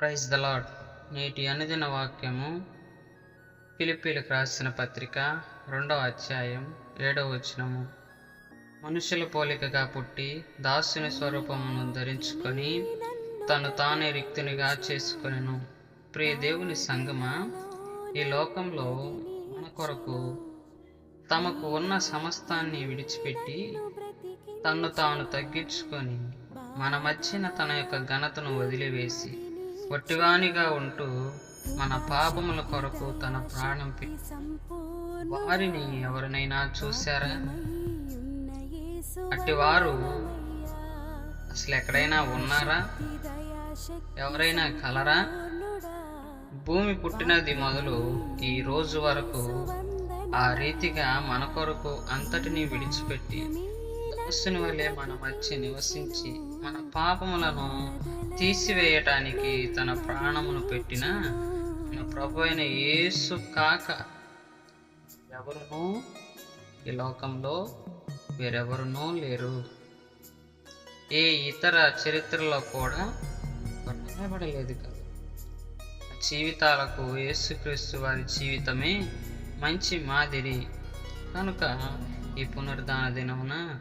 Praise the lord నేటి అనుదిన వాక్యము పిలిపిలకు రాసిన పత్రిక రెండవ అధ్యాయం ఏడవ వచనము. మనుషుల పోలికగా పుట్టి దాసుని స్వరూపమును ధరించుకొని తను తానే రిక్తునిగా చేసుకొనెను. ప్రియ దేవుని సంగమ ఈ లోకంలో మన కొరకు తమకు ఉన్న సమస్తాన్ని విడిచిపెట్టి తన్ను తాను తగ్గించుకొని మన మధ్యన తన యొక్క ఘనతను వదిలివేసి ఒట్టివానిగా ఉంటూ మన పాపముల కొరకు తన ప్రాణం వారిని ఎవరినైనా చూశారా? అట్టి వారు అసలు ఎక్కడైనా ఉన్నారా? ఎవరైనా కలరా? భూమి పుట్టినది మొదలు ఈ రోజు వరకు ఆ రీతిగా మన కొరకు అంతటినీ విడిచిపెట్టి దాసుని వలె మన మధ్య నివసించి మన పాపములను తీసివేయటానికి తన ప్రాణమును పెట్టిన మన ప్రభు అయిన యేసు కాక ఎవరునూ ఈ లోకంలో వేరెవరునూ లేరు. ఏ ఇతర చరిత్రలో కూడా వర్ణించబడలేదు కదా. జీవితాలకు యేసుక్రీస్తు వారి జీవితమే మంచి మాదిరి. కనుక ఈ పునరుద్ధాన దినమున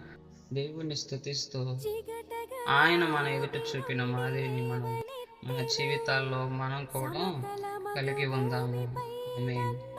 దేవుణ్ణి స్థుతిస్తూ ఆయన మన ఎదుట చూపిన మాదిరిని మనం మన జీవితాల్లో మనం కూడా కలిగి ఉందాము.